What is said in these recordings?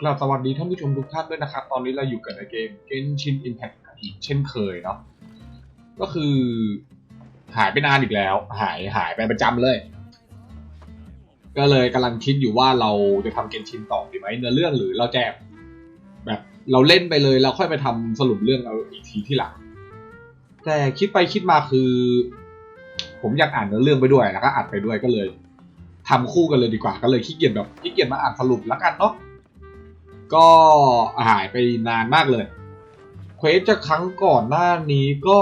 กราบสวัสดีท่านผู้ชมทุกท่านด้วยนะครับ ตอนนี้เราอยู่กันในเกม Genshin Impact อีกเช่นเคยเนาะก็คือ หายไปนานอีกแล้ว หายหายไปประจำเลย ก็เลยกำลังคิดอยู่ว่าเราจะทำเกนชินต่อดีไหมเนื้อเรื่องหรือเราแจกแบบเราเล่นไปเลยแล้วค่อยไปทำสรุปเรื่องเอาอีกทีที่หลัง แต่คิดไปคิดมาคือ ผมอยากอ่านเนื้อเรื่องไปด้วยแล้วก็อัดไปด้วยก็เลยทำคู่กันเลยดีกว่าก็เลยขี้เกียจแบบขี้เกียจมาอ่านสรุปแล้วกันเนาะ ก็หายไปนานมากเลยเควสจากครั้งก่อนหน้านี้ก็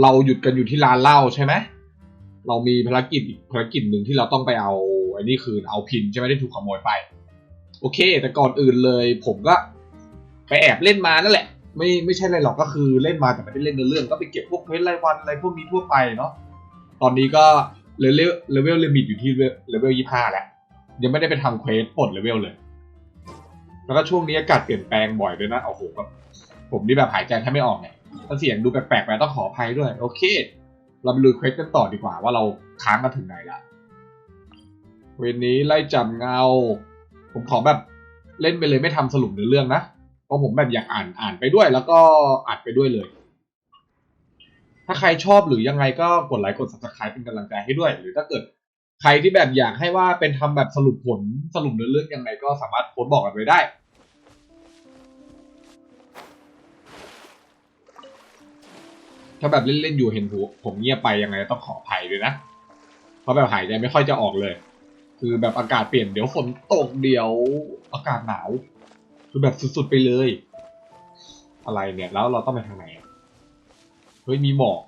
เราหยุดกันอยู่ที่ร้านเหล้าใช่ไหมเรามีภารกิจอีกภารกิจหนึ่งที่เราต้องไปเอาไอ้นี่คืนเอาพินใช่ไหมที่ถูกขโมยไป โอเค แต่ก่อนอื่นเลย ผมก็ไปแอบเล่นมานั่นแหละ ไม่ไม่ใช่อะไรหรอกก็คือเล่นมาแต่ไม่ได้เล่นเนื้อเรื่องก็ไปเก็บพวกเควสรายวันอะไรพวกนี้ทั่วไปเนาะตอนนี้ก็เลเวลเลเวลลิมิตอยู่ที่เลเวลยี่ห้าแล้วยังไม่ได้ไปทำเควสปลดเลเวลเลย แล้วก็ช่วงนี้อากาศเปลี่ยนแปลงบ่อยด้วยนะโอ้โหแบบผมนี่แบบหายใจแทบไม่ออกเนี่ยถ้าเสียงดูแปลกๆไปต้องขออภัยด้วย โอเค เราไปลุยเควสกันต่อดีกว่าว่าเราค้างกันถึงไหนละเวนนี้ไล่จับเงา ผมขอแบบเล่นไปเลยไม่ทำสรุปเนื้อเรื่องนะเพราะผมแบบอยากอ่านอ่านไปด้วย แล้วก็อัดไปด้วยเลย ถ้าใครชอบหรือยังไงก็กดไลค์กด subscribe เป็นกำลังใจให้ด้วย หรือถ้าเกิด ใครที่แบบอยากให้ว่าเป็นทำแบบสรุปผลสรุปเนื้อเรื่องยังไงก็สามารถโพสบอกกันไว้ได้ ถ้าแบบเล่นๆอยู่เห็นผมผมเงียบไปยังไงต้องขออภัยด้วยนะ เพราะแบบหายใจไม่ค่อยจะออกเลย คือแบบอากาศเปลี่ยนเดี๋ยวฝนตกเดี๋ยวอากาศหนาวคือแบบสุดๆไปเลย อะไรเนี่ยแล้วเราต้องไปทางไหนเฮ้ยมีหมอก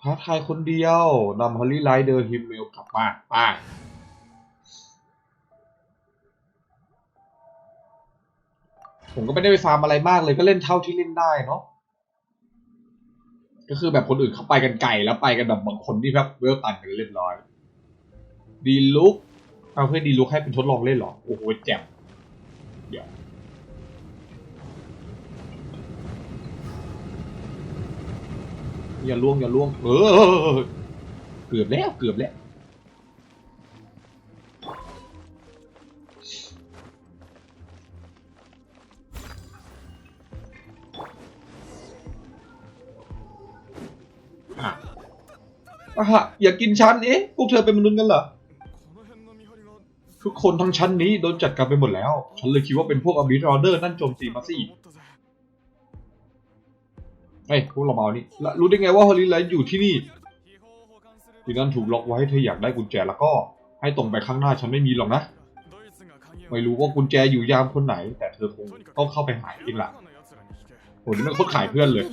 ท้าทายคนเดียวนำฮอลลี่ไลท์เดอร์ฮิมเมลกลับบ้านไป้าผมก็ไม่ได้ไปฟาร์มอะไรมากเลยก็เล่นเท่าที่เล่นได้เนาะก็คือแบบคนอื่นเขาไปกันไกลแล้วไปกันแบบบางคนที่แบบเวลตันกันเรียบร้อย ดีลุกเอาเพื่อดีลุกให้เป็นทดลองเล่นหรอ โอ้โหแจ่ม อย่าล่วงอย่าล่วง เออ เกือบแล้วเกือบแล้วอะฮะอย่ากินฉันเอ๊ะพวกเธอเป็นมนุษย์กันเหรอทุกคนทั้งชั้นนี้โดนจัดการไปหมดแล้ว ฉันเลยคิดว่าเป็นพวกอบิทออเดอร์นั่นโจมตีมาสิ เอ้ยพวกเราบานี่รู้ได้ไงว่าฮอลลีไลน์อยู่ที่นี่ที่นั่นถูกล็อกไว้ให้เธออยากได้กุญแจแล้วก็ให้ตรงไปข้างหน้าฉันไม่มีหรอกนะ ไม่รู้ว่ากุญแจอยู่ยามคนไหน แต่เธอคงต้องเข้าไปหายเองล่ะโหนี่มันเขาขายเพื่อนเลย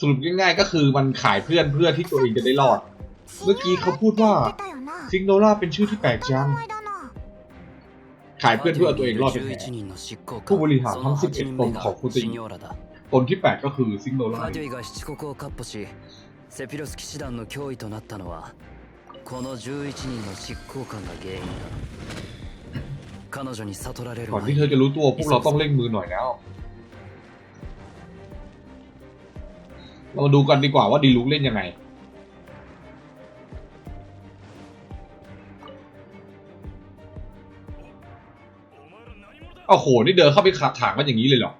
สรุปง่ายๆก็คือมันขายเพื่อนเพื่อที่ตัวเองจะได้รอด เมื่อกี้เขาพูดว่าซิงโนล่าเป็นชื่อที่แปลกจัง ขายเพื่อนเพื่อเอาตัวเองรอดเป็นแผล 11人の執行 ผู้บริหาร そ ทั้ง の8 11 人 ตน 目 ของ が คุณติ シニョーラだ ตนที่แปลกก็คือซิงโนล่า マデュイが七国を闊歩しセピロス騎士団の脅威となったのはこの11人の執行官が原因だ彼女に悟られる ก่อน 前 ที่เธอจะรู้ตัวพวกเราต้องเร่งมือหน่อยแล้ว เรามาดูกันดีกว่าว่าดีลุกเล่นยังไง โอ้โห นี่เดินเข้าไปขับถางกันอย่างนี้เลยเหรอ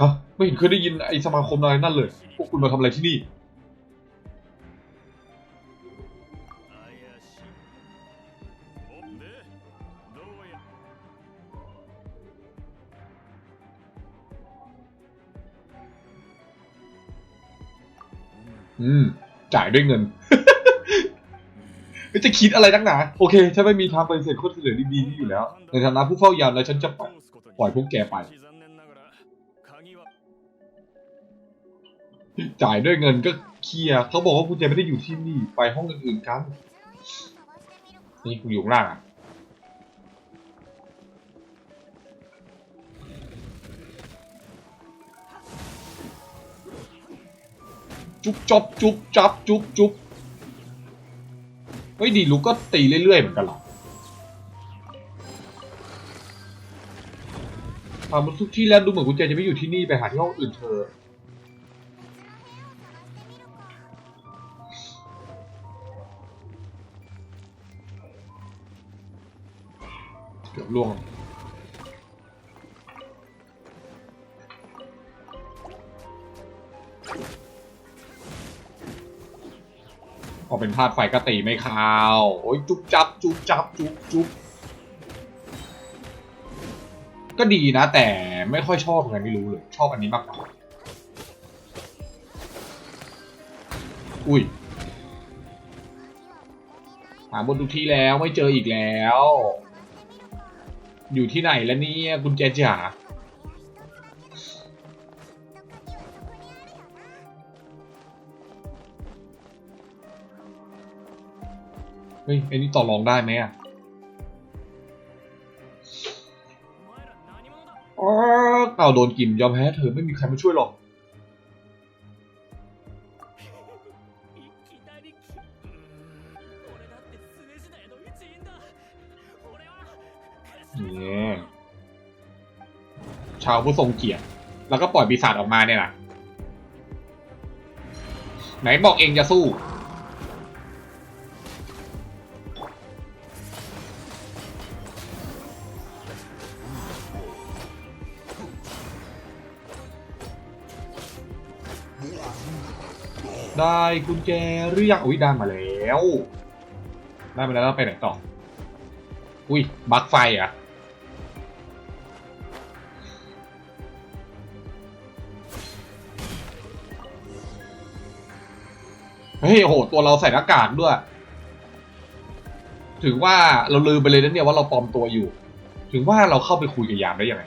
ฮะ ไม่เห็นเคยได้ยินไอสมาคมอะไรนั่นเลย พวกคุณมาทำอะไรที่นี่ อืม จ่ายด้วยเงิน ไม่จะคิดอะไรนักหนา โอเคถ้าไม่มีทางไปฏิเสธคนเสนอดีๆนี่อยู่แล้ว ในฐานะผู้เฝ้ายามแล้วฉันจะปล่อยปล่อยพวกแกไป จ่ายด้วยเงินก็เคลียร์เขาบอกว่าคุณแจไม่ได้อยู่ที่นี่ ไปห้องอื่นๆกัน นี่คุณอยู่ข้างล่างอะจุ๊บจบจุ๊บจับจุ๊บจุ๊บ เฮ้ยดีลูกก็ตีเรื่อยๆเหมือนกันหรอถามมาทุกที่แล้วดูเหมือนกุญแจจะไม่อยู่ที่นี่ไปหาที่ห้องอื่นเธอะเกือบล่วง พอเป็นธาตุไฟก็ตีไม่คาวโอ้ยจุบจับจุบจับจุบจุบก็ดีนะ แต่ไม่ค่อยชอบไงไม่รู้เลย ชอบอันนี้มากกว่า อุ้ยหาบนทุกที่แล้วไม่เจออีกแล้ว อยู่ที่ไหนแล้วเนี่ยกุญแจจ๋า ฮ้ยไอ้นี่ต่อรองได้ไหมอะเอาโดนกินยอมแพ้เธอไม่มีใครมาช่วยหรอก นี่ชาวผู้ทรงเกียรติ แล้วก็ปล่อยปีศาจออกมาเนี่ยแหละไหนบอกเองจะสู้ กุญแจหรือยังอุ้ยได้มาแล้ว ได้มาแล้วไปไหนต่อ อุ้ยบักไฟอะเฮ้ยโอ้โหตัวเราใส่หน้ากากด้วย ถึงว่าเราลืมไปเลยนะเนี่ยว่าเราปลอมตัวอยู่ ถึงว่าเราเข้าไปคุยกับยามได้ยังไง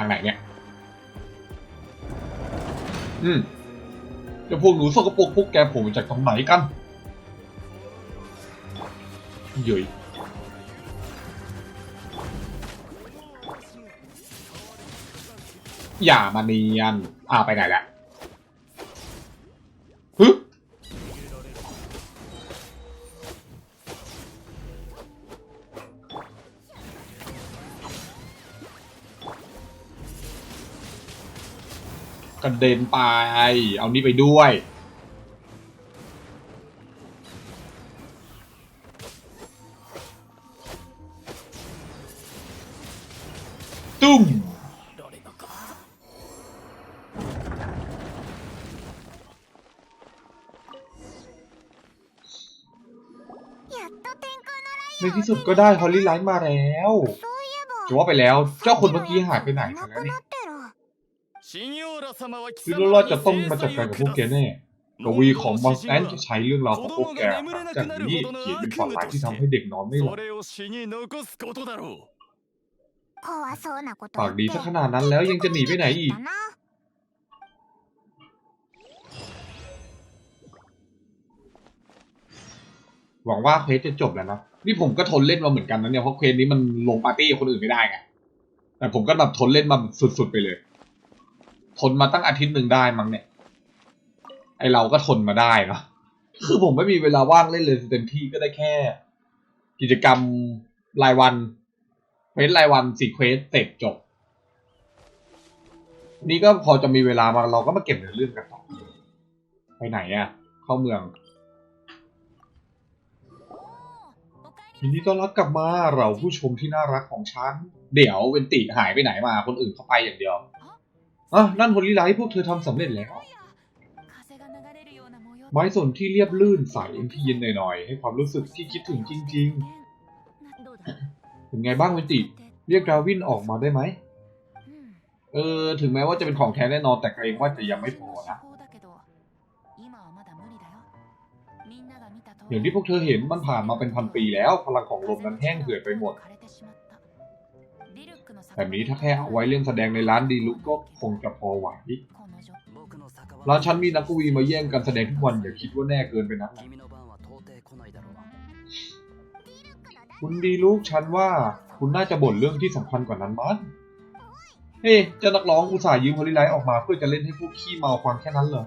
างไหนเนี่ย อืมจะพวกหนูสกปรกพวกแกผมาจากตรงไหนกันเย้ยอย่ามาเนียนอ่าไปไหนละ ระเด็นไป เอานี่ไปด้วย ตุ้มในที่สุดก็ได้ฮอลลี่ไลท์มาแล้วจะว่าไปแล้ว เจ้าคนเมื่อกี้หายไปไหนแล้วนี่ คิโรราจะต้องมาจัดการกับพวกแกแน่กวีของบางแอนจะใช้เรื่องราวของพวกแกหลังจากนี้เขียนเป็นความหมายที่ทำให้เด็กนอนไม่หลับปากดีซะขนาดนั้นแล้วยังจะหนีไปไหนอีกหวังว่าเควสจะจบแล้วนะ นี่ผมก็ทนเล่นมาเหมือนกันนะเนี่ย เพราะเควสนี้มันลงปาร์ตี้คนอื่นไม่ได้ไง แต่ผมก็แบบทนเล่นมาสุดๆไปเลย ทนมาตั้งอาทิตย์หนึ่งได้มั้งเนี่ย ไอเราก็ทนมาได้เนาะคือผมไม่มีเวลาว่างเล่นเลยเต็มที่ก็ได้แค่ กิจกรรมรายวันเควสรายวันสี่เควสเสร็จจบ นี่ก็พอจะมีเวลามาเราก็มาเก็บเนื้อเรื่องกันต่อไปไหนอะเข้าเมืองยินดีต้อนรับกลับมาเราผู้ชมที่น่ารักของฉัน เดี๋ยวเวนติหายไปไหนมาคนอื่นเขาไปอย่างเดียว อะนั่นโฮลิไลท์พวกเธอทำสำเร็จแล้ว ไม้สนที่เรียบลื่นใสที่เย็นหน่อยๆ ให้ความรู้สึกที่คิดถึงจริงๆ เป็นไงบ้างเวนติ เรียกดาวินออกมาได้ไหม เออ ถึงแม้ว่าจะเป็นของแท้แน่นอนแต่เกรงว่าจะยังไม่พอนะ อย่างที่พวกเธอเห็นมันผ่านมาเป็นพันปีแล้ว พลังของลมนั้นแห้งเหือดไปหมด แบบนี้ถ้าแค่เอาไว้เรื่องแสดงในร้านดีลุกก็คงจะพอไหวร้านฉันมีนักกวีมาแย่งกันแสดงทุกวันอย่าคิดว่าแน่เกินไปนะคุณดีลูกฉันว่าคุณน่าจะบ่นเรื่องที่สำคัญกว่านั้นมั้งเฮ้เจ้านักร้องอุตส่าห์ยืมฮอลลีไลท์ออกมาเพื่อจะเล่นให้พวกขี้เมาฟังแค่นั้นเหรอ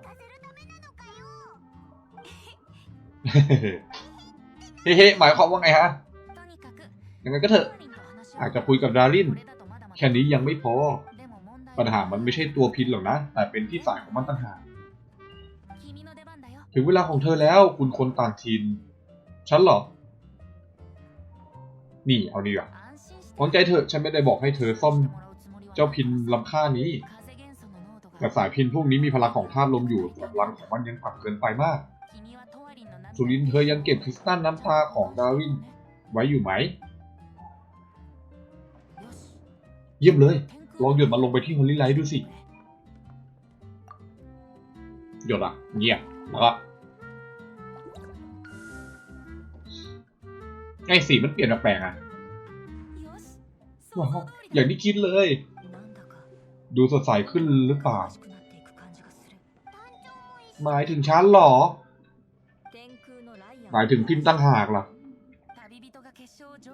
เฮ้เฮ้หมายความว่าไงฮะยังไงก็เถอะอาจจะคุยกับดาริน แค่นี้ยังไม่พอ ปัญหามันไม่ใช่ตัวพินหรอกนะ แต่เป็นที่สายของมันต่างหากถึงเวลาของเธอแล้วคุณคนต่างถิ่นฉันเหรอ นี่เอาดีกว่าหวังใจเถอะฉันไม่ได้บอกให้เธอซ่อมเจ้าพินลำค่านี้แต่สายพินพวกนี้มีพลังของธาตุลมอยู่แต่พลังของมันยังต่ำเกินไปมาก สุรินทร์เธอยังเก็บคริสตัลน้ำตาของดาวินไว้อยู่ไหม เยี่ยมเลย ลองหยดมันลงไปที่ฮอลลี่ไลท์ดูสิ หยดอะเงียบแล้วก็ไอ้สีมันเปลี่ยนแปลกอะว้าวอย่างที่คิดเลย ดูสดใสขึ้นหรือเปล่าหมายถึงฉันหรอ หมายถึงพินตั้งหากล่ะ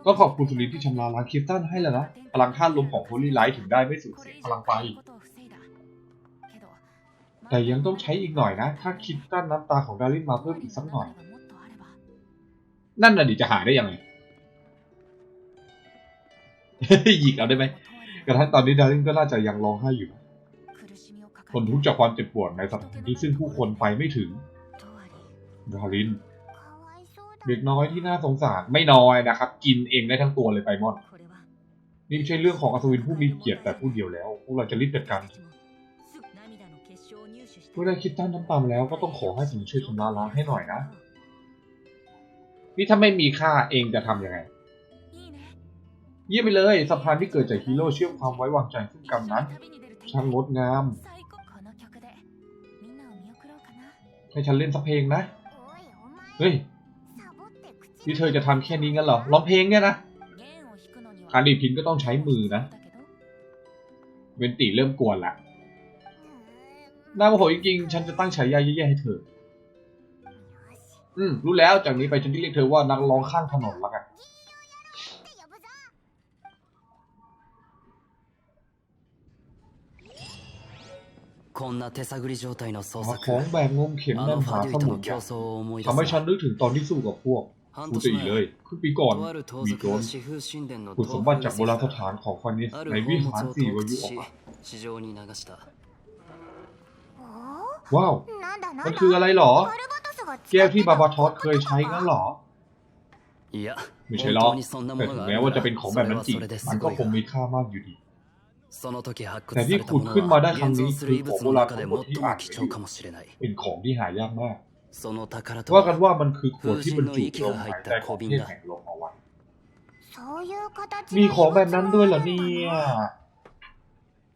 ก็ขอบคุณสุรินที่ชำระล้างคริสตัลให้แล้วนะ พลังธาตุลมของโฮลี่ไลท์ถึงได้ไม่สูญเสียพลังไฟ แต่ยังต้องใช้อีกหน่อยนะ ถ้าคริสตัลน้ำตาของดารินมาเพิ่มอีกสักหน่อย นั่นน่ะดิจะหาได้ยังไงหยิกเอาได้ไหมกระทั่งตอนนี้ดารินก็น่าจะยังร้องไห้อยู่ทนทุกข์จากความเจ็บปวดในสถานที่ซึ่งผู้คนไปไม่ถึงดาริน เด็กน้อยที่น่าสงสารไม่น้อยนะครับ กินเองได้ทั้งตัวเลยไปมอน นี่ไม่ใช่เรื่องของอัศวินผู้มีเกียรติแต่ผู้เดียวแล้ว พวกเราจะรีบจัดการเมื่อได้คิดตั้นน้ำตามแล้วก็ต้องขอให้ผมช่วยชำระล้างให้หน่อยนะ นี่ถ้าไม่มีค่าเองจะทำยังไง เยี่ยมไปเลยสะพานที่เกิดจากฮีโร่เชื่อมความไว้วางใจซึ่งกันนั้นช่างงดงาม ให้ฉันเล่นสักเพลงนะ เฮ้ย นี่เธอจะทำแค่นี้งั้นเหรอร้องเพลงเนี่ยนะการดีดพินก็ต้องใช้มือนะ เวนตีเริ่มกวนละน่าโมโหจริงๆ ฉันจะตั้งฉายาแย่ๆให้เธอ อืม รู้แล้วจากนี้ไปฉันจะเรียกเธอว่านักร้องข้างถนนละกัน ของแบบงมเข็มแน่นหาข้อมอลทำให้ฉันนึกถึงตอนที่สู้กับพวก พูดได้อีกเลยคือปีก่อนมีโจรขุดสมบัติจากโบราณสถานของฟันนิสในวิหารสี่วายุออกมาว้าวมันคืออะไรหรอ แก้วที่บาบาทอสเคยใช้งั้นหรอ ไม่ใช่หรอกแต่ถึงแม้ว่าจะเป็นของแบบนั้นจริง มันก็คงมีค่ามากอยู่ดี แต่ที่ขุดขึ้นมาได้ครั้งนี้คือของโบราณทั้งหมดที่อาจจะเป็นของที่หายากมาก その宝と ว่ากั は นว่ามันคือขวดที่บรรจุลมหายใจของเทพแห่งลมเอาไว้ มีของแบบนั้นด้วยเหรอเนี่ย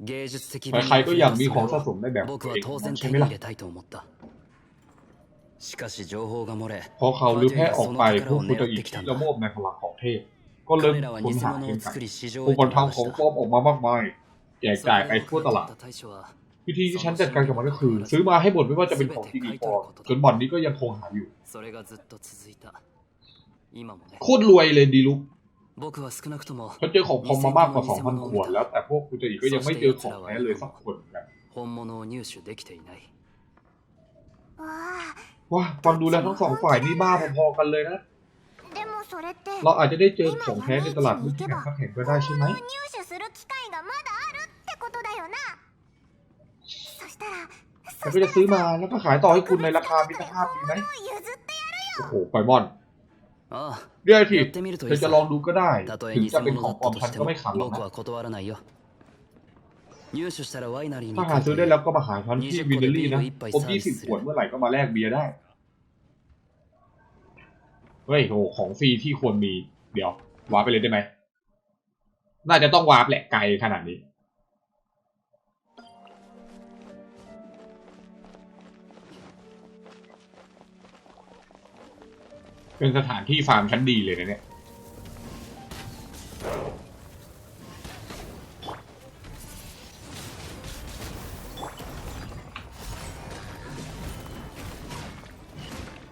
芸術的 ใครๆก็อยากมีของสะสมในแบบ 僕 ตัว は เอง 当然 ใช่ 手 ไหม に ล่ะ 入れたいと思ったしかし情報が漏れ พอเขาลือแพร่ออกไปพวกพุทธอิทธิละโมบในพลังของเทพ ก็เริ่ม 彼らは ค้น 偽 หา 物 เช่ を นกัน 作り市場 พว へ กคน と流 ทำของ し ปลอมออกมามากมายแจก た จ่ายไปทั่วตลาด 対処は วิธีที่ฉันจัดการกับมันก็คือ ซื้อมาให้หมดไม่ว่าจะเป็นของที่งหรือปลอจนบ่อนนี้ก็ยังคงหาอยู่โคตรรวยเลยดีลุกเขาเจอของพอมมามากกว่าสองพันขวดแล้วแต่พวกคุณจะอีกก็ยังไม่เจอของแท้เลยสักขวดกันว้าฟังดูแล้วทั้งสองฝ่ายนี่บ้าพอๆกันเลยนะเราอาจจะได้เจอของแท้ในตลาดมืดแห่งสักแห่งก็ได้ใช่ไหม したら ฉันก็จะซื้อมาแล้วก็ขายต่อให้คุณในราคามิตรภาพดีไหม 譲って โอ้โหไฟมอน ああ เรื่องที่ やってみると เธ い อย จะลอง さ ดูก็ได้ たとえ ถึง 偽 จะเป็น 物 ของ だっ ปลอม たと ฉัน して ก็ も ไม่ขัดหรอก 僕 นะ は断らないよ入手したらワイナリーに ถ้าหาซื้อได้แล้วก็มาหาฉันที่วินเนอรี่นะครบ20ขวดเมื่อไหร่ก็มาแลกเบียร์ได้ เฮ้ยโหของฟรีที่ควรมี เดี๋ยว วาร์ปไปเลยได้ไหม น่าจะต้องวาร์ปแหละไกลขนาดนี้ เป็นสถานที่ฟาร์มชั้นดีเลยนะเนี่ย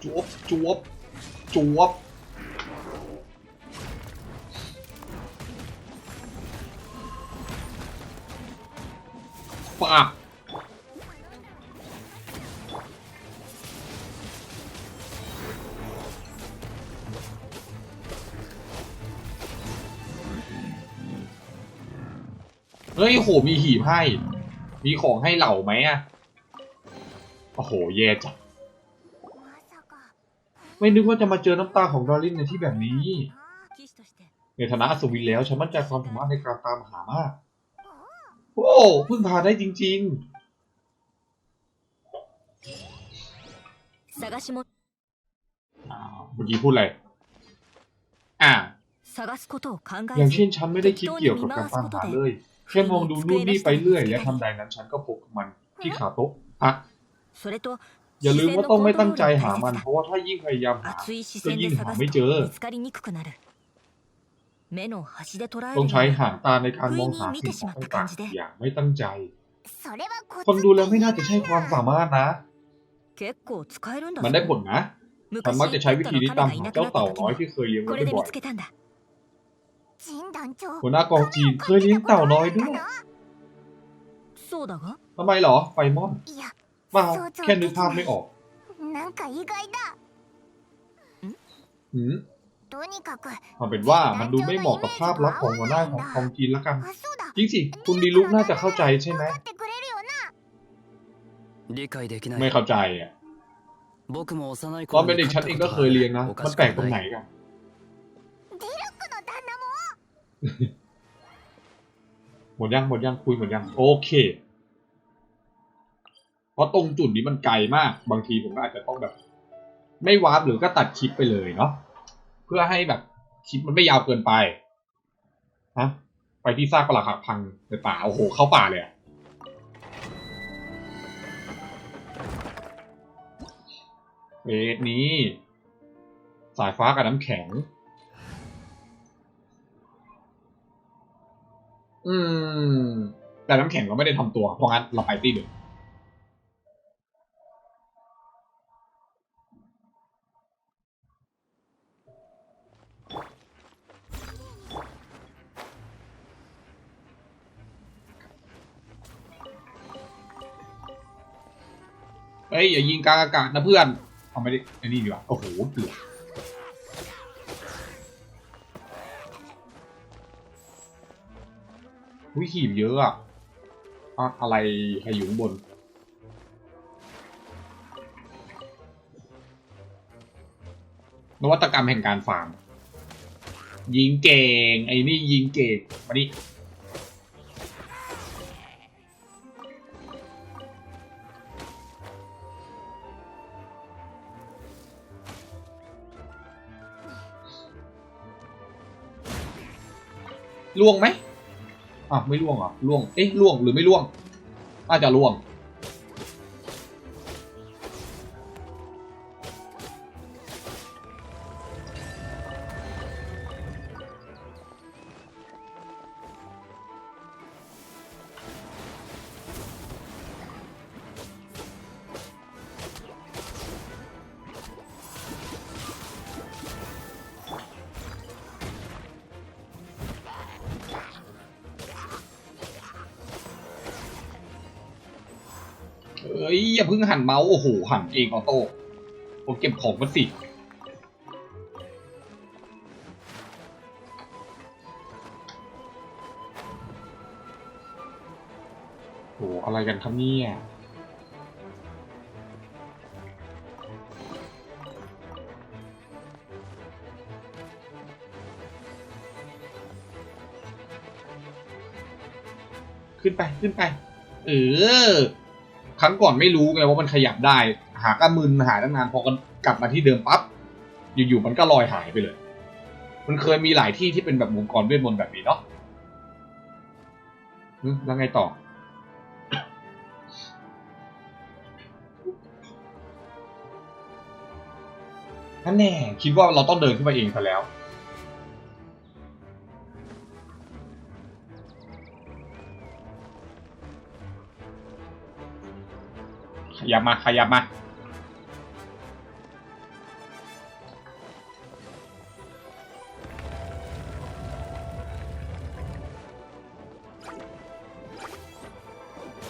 จวบจวบจวบปาก เฮ้ยโหมีหีบให้ มีของให้เหล่าไหมอะโอ้โหแย่จัดไม่นึกว่าจะมาเจอน้ำตาของดอลลินในที่แบบนี้ ในฐานะอสศวินแล้วฉันมั่นใจความสามารถในการตามหามาก โอ้พึ่งพาได้จริง ๆ เมื่อกี้พูดอะไร อ่าอย่างเช่นฉันไม่ได้คิดเกี่ยวกับการตามหาเลย เค่งมองดูนู่นนี่ไปเรื่อยและทำใดนั้นฉันก็พบมันที่ขาโต๊ะอะอย่าลืมว่าต้องไม่ตั้งใจหามัน เพราะว่าถ้ายิ่งพยายามหาก็ยิ่งหาไม่เจอ ต้องใช้หางตาในการมองหาสิ่งของต่างๆอย่างไม่ตั้งใจ คนดูแล้วไม่น่าจะใช่ความสามารถนะ มันได้ผลนะมันมักจะใช้วิธีนี้ตามหาเจ้าเต่าน้อยที่เคยเลี้ยงไว้บ่อย หัวหน้ากองจีนเคยเลี้ยงเต่าน้อยด้วยทำไมเหรอไฟมอนมาแค่นึกภาพไม่ออกหืมเอาเป็นว่ามันดูไม่เหมาะกับภาพลักษณ์ของหัวหน้าของกองจีนละกัน จริงสิ คุณดีลุกน่าจะเข้าใจใช่ไหมไม่เข้าใจอะตอนเป็นเด็กฉันเองก็เคยเรียนนะ มันแปลกตรงไหนกัน หมดยังหมดยังคุยหมดยังโอเค เพราะตรงจุดนี้มันไกลมาก บางทีผมก็อาจจะต้องแบบ ไม่วาร์ปหรือก็ตัดคลิปไปเลยเนาะเพื่อให้แบบคลิปมันไม่ยาวเกินไปฮะไปที่ซากปลักหักพังในป่าโอ้โหเข้าป่าเลยอะเวทนี้ สายฟ้ากับน้ำแข็ง อืม แต่น้ำแข็งเราไม่ได้ทำตัว เพราะงั้นเราไปตีเดิมเฮ้ยอย่ายิงกลางอากาศนะเพื่อนเอาไม่ได้ไอ้นี่ดีกว่าโอ้โหเกือบ วิขีบเยอะอะอะอะไรใครอยู่ข้างบน นวัตกรรมแห่งการฟาร์ม ยิงเก่ง ไอ้นี่ยิงเก่ง มาดิล่วงไหม อะไม่ล่วงเหรอล่วง เอ๊ะล่วงหรือไม่ล่วงน่าจะล่วง อ้ยอย่าเพิ่งหันเมาส์โอ้โหหันเองออโต้ผมเก็บของมาสิโหอะไรกันครับเนี่ยขึ้นไปขึ้นไป เออ ครั้งก่อนไม่รู้ไงว่ามันขยับได้ หาก็มึนหาตั้งนานพอกันกลับมาที่เดิมปั๊บอยู่ๆมันก็ลอยหายไปเลย มันเคยมีหลายที่ที่เป็นแบบวงกรเวทมนต์แบบนี้เนาะแล้วไงต่อ นั่นแน่คิดว่าเราต้องเดินขึ้นไปเองซะแล้ว ขยับมาขยับมา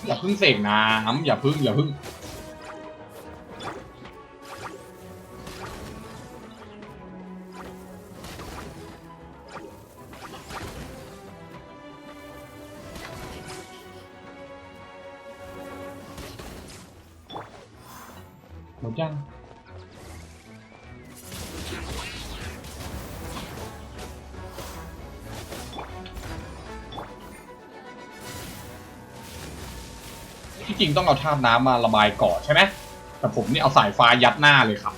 อย่าพึ่งเสกน้ำอย่าพึ่งอย่าพึ่ง หมดยัง ที่จริงต้องเอาทาบน้ำมาระบายก่อใช่ไหม แต่ผมนี่เอาสายฟ้ายัดหน้าเลยครับ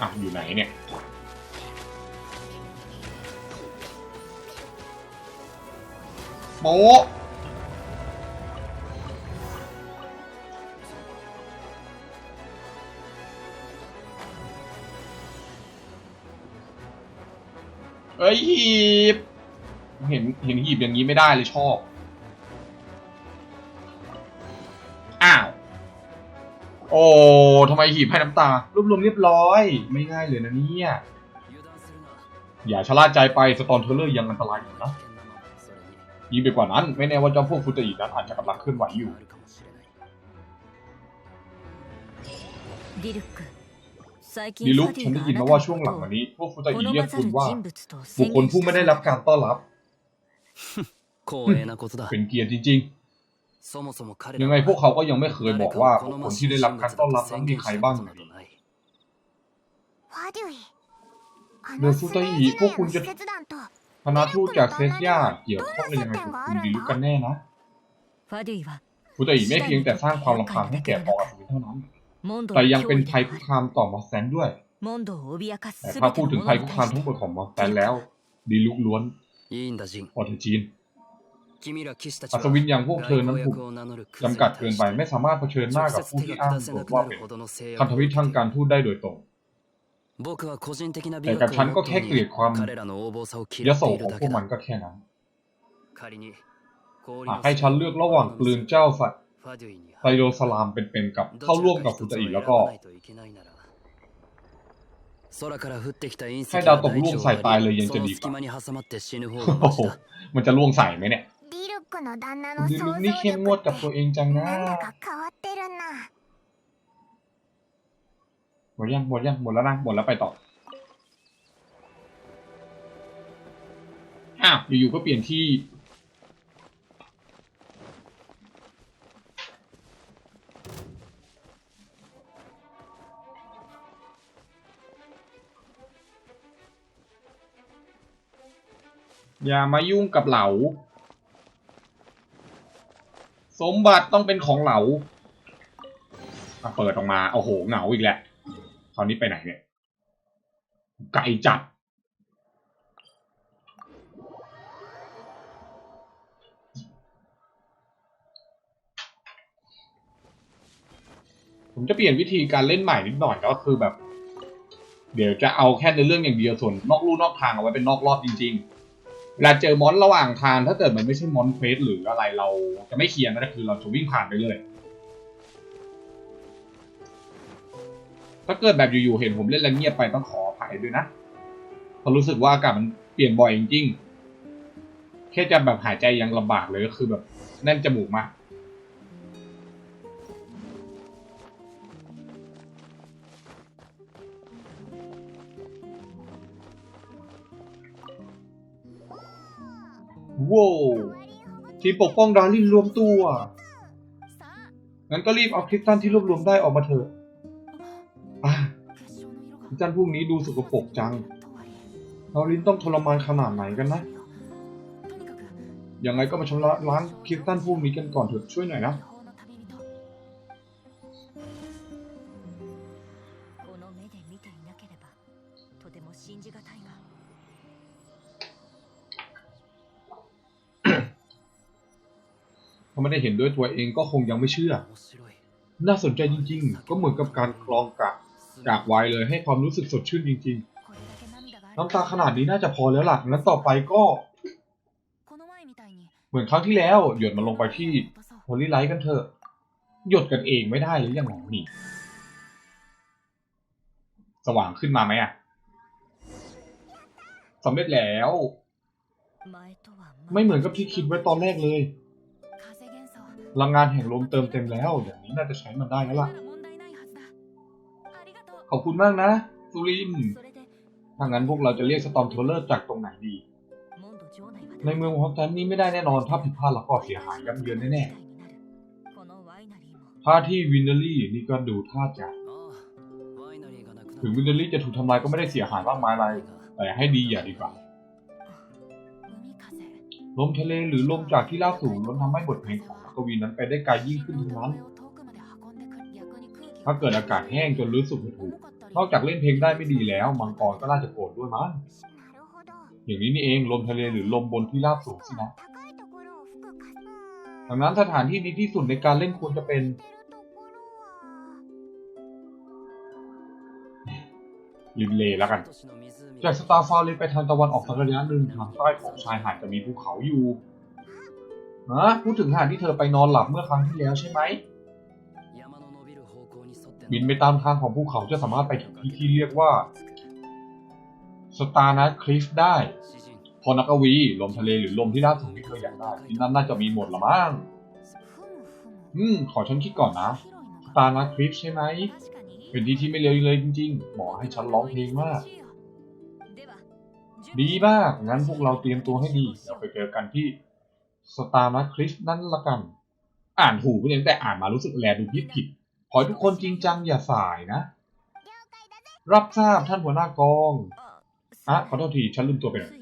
อะ อยู่ไหนเนี่ยโป๊ะ เอ้ยหีบ เห็นเห็นหีบอย่างนี้ไม่ได้เลยชอบ อ้าว โอ้ทำไมหีบให้น้ำตารวบรวมเรียบร้อย ไม่ง่ายเลยนะเนี่ย อย่าชะล่าใจไปสตอนเทเลอร์ยังอันตรายอยู่นะยิ่งไปกว่านั้น ไม่แน่ว่าจอมพวกฟุตอีกนั้นอาจจะกำลังเคลื่อนไหวอยู่ ดีลุกฉันได้ยินมาว่าช่วงหลังวันนี้ พวกคุตาอิเรียกคุณว่าบุคคลผู้ไม่ได้รับการต้อนรับ เป็นเกียรติจริงๆ ยังไงพวกเขาก็ยังไม่เคยบอกว่าบุคคลที่ได้รับการต้อนรับนั้นมีใครบ้างเดีโดยฟูตาอิพวกคุณจะคณะทูตจากเซสยาเกี่ยวข้องกันยังไงกับคุณดีลุกกันแน่นะฟูตาอิไม่เพียงแต่สร้างความรำคาญให้แก่ปอกอัศวินเท่านั้น แต่ยังเป็นภัยคุกคามต่อมอสแซนด้วย แต่ถ้าพูดถึงภัยคุกคามทั้งหมดของมอสแซนแล้ว ดีลุกล้วนออดจีนอัศวินอย่างพวกเธอนั้นถูกจำกัดเกินไปไม่สามารถเผชิญหน้ากับผู้ที่อ้างตัวว่าเป็นคันธมิตรทางการทูตได้โดยตรงแต่กับฉันก็แค่เกลียดความยโสของพวกมันก็แค่นั้นหากให้ฉันเลือกระหว่างกลืนเจ้าสัตว์ ไซโดสลามเป็นๆกับเข้าร่วมกับคุตอิแล้วก็ให้ดาวตกล่วงใส่ตายเลยยังจะดีกว่าโอ้โหมันจะล่วงใส่ไหมเนี่ยดิลุกนี่เข้มงวดกับตัวเองจังนะหมดยังหมดยังหมดแล้วนะหมดแล้วไปต่ออ้าวอยู่ๆก็เปลี่ยนที่ อย่ามายุ่งกับเหลา สมบัติต้องเป็นของเหลาอะเปิดออกมา โอ้โห เหงาอีกแล้วคราวนี้ไปไหนเนี่ย ไก่จัด ผมจะเปลี่ยนวิธีการเล่นใหม่นิดหน่อยก็คือแบบ เดี๋ยวจะเอาแค่ในเรื่องอย่างเดียวส่วนนอกลู่นอกทางเอาไว้เป็นนอกรอบจริง ๆ เวลาเจอมอนระหว่างทางถ้าเกิดมันไม่ใช่มอนเควสหรืออะไรเราจะไม่เคลียร์นะคือเราจะวิ่งผ่านไปเลย ถ้าเกิดแบบอยู่ๆเห็นผมเล่นแล้วเงียบไปต้องขออภัยด้วยนะเพราะรู้สึกว่าอากาศมันเปลี่ยนบ่อยจริงๆแค่จะแบบหายใจยังลำบากเลยก็คือแบบแน่นจมูกมาก ว้าวทีมปกป้องดาลินรวมตัว งั้นก็รีบเอาคลิปตันที่รวบรวมได้ออกมาเถอะอะคลิปตันพวกนี้ดูสกปรกจังดาลินต้องทรมานขนาดไหนกันนะยังไงก็มาชำระล้างคลิปตันพวกนี้กันก่อนเถอะช่วยหน่อยนะ ได้เห็นด้วยตัวเองก็คงยังไม่เชื่อ น่าสนใจจริงๆ ก็เหมือนกับการคลองกะจากไว้เลยให้ความรู้สึกสดชื่นจริง ๆ น้ำตาขนาดนี้น่าจะพอแล้วหลักแล้วต่อไปก็ เหมือนครั้งที่แล้ว หยดมาลงไปที่ฮอลลี่ไลท์กันเถอะ หยดกันเองไม่ได้หรือยังหนีสว่างขึ้นมาไหมอะสำเร็จแล้ว ไม่เหมือนกับที่คิดไว้ตอนแรกเลย พลังงานแห่งลมเติมเต็มแล้วอย่างนี้น่าจะใช้มันได้แล้วล่ะ ขอบคุณมากนะซูรินถ้างั้นพวกเราจะเรียกสตอมโทเลอร์จากตรงไหนดี ในเมืองของฉันนี้ไม่ได้แน่นอนถ้าผิดพลาดเราก็เสียหายยับเยินแน่ๆถ้าที่วินเดอรี่นี่ก็ดูท่าจะถึงวินเดอรี่จะถูกทำลายก็ไม่ได้เสียหายมากมายอะไร แต่ให้ดีอย่าดีกว่าลมทะเลหรือลมจากที่ล่าสูงล้วนทำให้บทเพลงของ กวีนั้นไปได้ไกลยิ่งขึ้นทั้นั้น ถ้าเกิดอากาศแห้งจนรู้สึกไม่ถูก นอกจากเล่นเพลงได้ไม่ดีแล้ว มังกรก็น่าจะโกรธด้วยมั้ง อย่างนี้นี่เองลมทะเลหรือลมบนที่ราบสูงสินะดังนั้นสถานที่ดีที่สุดในการเล่นควรจะเป็นลิมเลแล้วกัน จากสตาร์ฟาเลนไปทางตะวันออกสักระยะหนึ่งทางใต้ของชายหาดจะมีภูเขาอยู่ ฮะพูดถึงหาดที่เธอไปนอนหลับเมื่อครั้งที่แล้วใช่ไหม บินไปตามทางของภูเขาจะสามารถไปถึงที่ที่เรียกว่าสตาร์นัทคลิฟได้ พอนักวี ลมทะเลหรือลมที่ล่าสูงที่เธออยากได้ที่นั่นน่าจะมีหมดละมั้งอืม ขอฉันคิดก่อนนะสตาร์นัทคลิฟใช่ไหม เป็นที่ที่ไม่เลวเลยจริงๆหมอให้ฉันร้องเพลงมากดีมาก งั้นพวกเราเตรียมตัวให้ดีเราไปเจอกันที่ สตาร์มาคริสนั่นละกัน อ่านหูก็ยังแต่อ่านมารู้สึกแลดูผิดผิดขอทุกคนจริงจังอย่าสายนะ รับทราบท่านหัวหน้ากองอะขอโทษทีฉันลืมตัวไปหน่อย